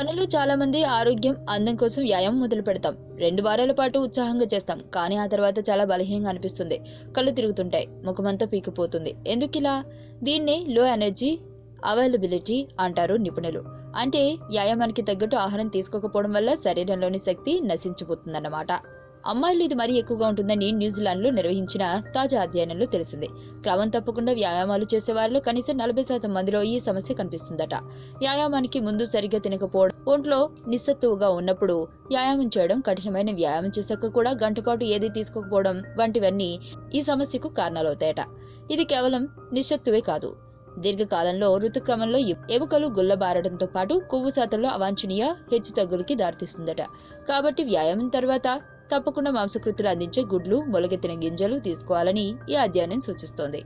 మనలో చాలా మంది ఆరోగ్యం అందం కోసం వ్యాయామం మొదలు పెడతాం. రెండు వారాల పాటు ఉత్సాహంగా చేస్తాం. కానీ ఆ తర్వాత చాలా బలహీనంగా అనిపిస్తుంది. కళ్ళు తిరుగుతుంటాయి. ముఖమంతా పీకిపోతుంది. ఎందుకు ఇలా? దీన్నే లో ఎనర్జీ అవైలబిలిటీ అంటారు నిపుణులు. అంటే వ్యాయామానికి తగ్గట్టు ఆహారం తీసుకోకపోవడం వల్ల శరీరంలోని శక్తి నశించిపోతుందన్నమాట. అమ్మాయిలు ఇది మరీ ఎక్కువగా ఉంటుందని న్యూజిలాండ్లో నిర్వహించిన తాజా అధ్యయనంలో తెలిసింది. క్రమం తప్పకుండా వ్యాయామాలు చేసే వారిలో కనీసం నలభై శాతం మందిలో ఈ సమస్య కనిపిస్తుందట. వ్యాయామానికి ముందు సరిగ్గా తినకపోవడం ఒంట్లో నిస్సత్తువుగా ఉన్నప్పుడు వ్యాయామం చేయడం కఠినమైన వ్యాయామం చేశాక కూడా గంటపాటు ఏది తీసుకోకపోవడం వంటివన్నీ ఈ సమస్యకు కారణాలవుతాయట. ఇది కేవలం నిస్సత్తువే కాదు. దీర్ఘకాలంలో ఋతుక్రమంలో ఎముకలు గుల్లబారడంతో పాటు కొవ్వు శాతంలో అవాంఛనీయ హెచ్చుతగ్గులకి దారితీస్తుందట. కాబట్టి వ్యాయామం తర్వాత తప్పకుండా మాంసకృతులు అందించే గుడ్లు మొలకెత్తిన గింజలు తీసుకోవాలని ఈ అధ్యయనం సూచిస్తోంది.